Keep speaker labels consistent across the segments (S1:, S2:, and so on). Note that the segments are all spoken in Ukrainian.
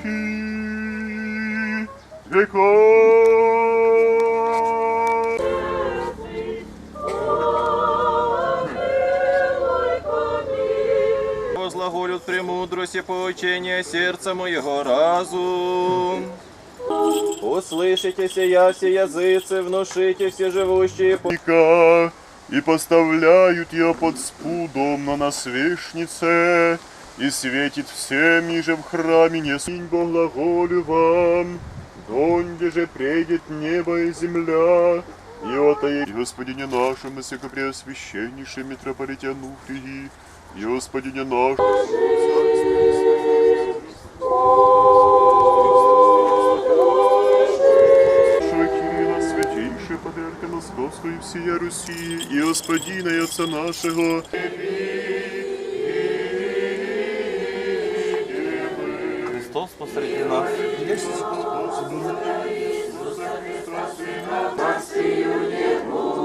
S1: веки веков.
S2: Возлаголют премудрость и поучение сердца моего разум. Услышите сия все языцы, внушите все живущие по...
S1: века, и поставляют ее под спудом на насвешнице, и светит всем, ниже в храме не синь глаголю вам, донде же придет небо и земля, и отает Господине нашему, Всекопреосвященнейшем митрополите Ануфрии, и Господине Нашего Кирилла, святейшего патриарха Московского и всея Руси, и Господина и Отца нашего,
S2: Христос посреди нас.
S3: Ми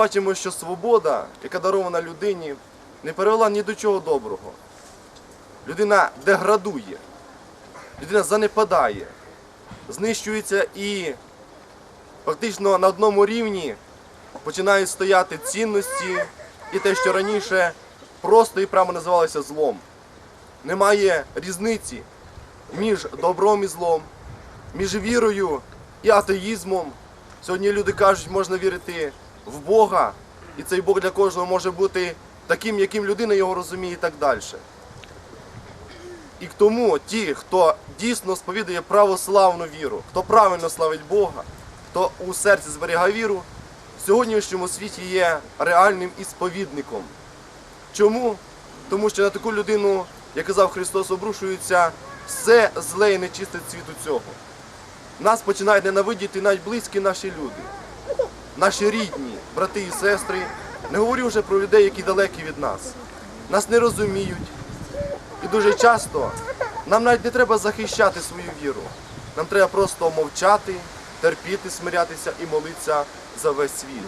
S3: бачимо, що свобода, яка дарована людині, не привела ні до чого доброго. Людина деградує, людина занепадає, знищується і фактично на одному рівні починають стояти цінності і те, що раніше просто і прямо називалося злом. Немає різниці між добром і злом, між вірою і атеїзмом. Сьогодні люди кажуть, можна вірити в Бога, і цей Бог для кожного може бути таким, яким людина його розуміє і так далі. І тому ті, хто дійсно сповідує православну віру, хто правильно славить Бога, хто у серці зберігає віру, в сьогоднішньому світі є реальним і сповідником. Чому? Тому що на таку людину, як казав Христос, обрушується все зле і нечисте світу цього. Нас починають ненавидіти навіть близькі наші люди, наші рідні, брати і сестри. Не говорю вже про людей, які далекі від нас. Нас не розуміють. І дуже часто нам навіть не треба захищати свою віру. Нам треба просто мовчати, терпіти, смирятися і молитися за весь світ.